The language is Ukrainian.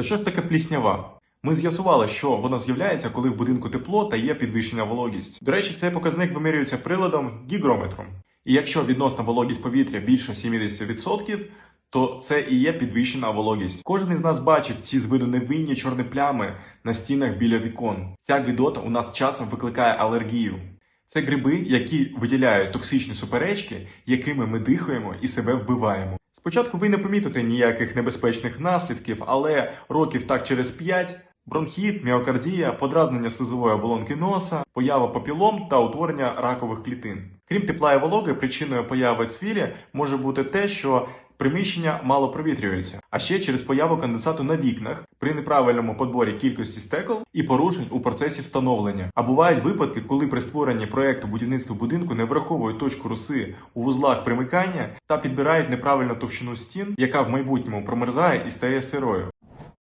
Та що ж таке пліснява? Ми з'ясували, що воно з'являється, коли в будинку тепло та є підвищена вологість. До речі, цей показник вимірюється приладом гігрометром. І якщо відносна вологість повітря більше 70%, то це і є підвищена вологість. Кожен із нас бачив ці з виду невинні чорні плями на стінах біля вікон. Ця гидота у нас часом викликає алергію. Це гриби, які виділяють токсичні суперечки, якими ми дихаємо і себе вбиваємо. Спочатку ви не помітите ніяких небезпечних наслідків, але років так через 5 бронхіт, міокардія, подразнення слизової оболонки носа, поява папілом та утворення ракових клітин. Крім тепла і вологи, причиною появи цвілі може бути те, що приміщення мало провітрюється, а ще через появу конденсату на вікнах при неправильному подборі кількості стекол і порушень у процесі встановлення. А бувають випадки, коли при створенні проекту будівництва будинку не враховують точку роси у вузлах примикання та підбирають неправильну товщину стін, яка в майбутньому промерзає і стає сирою.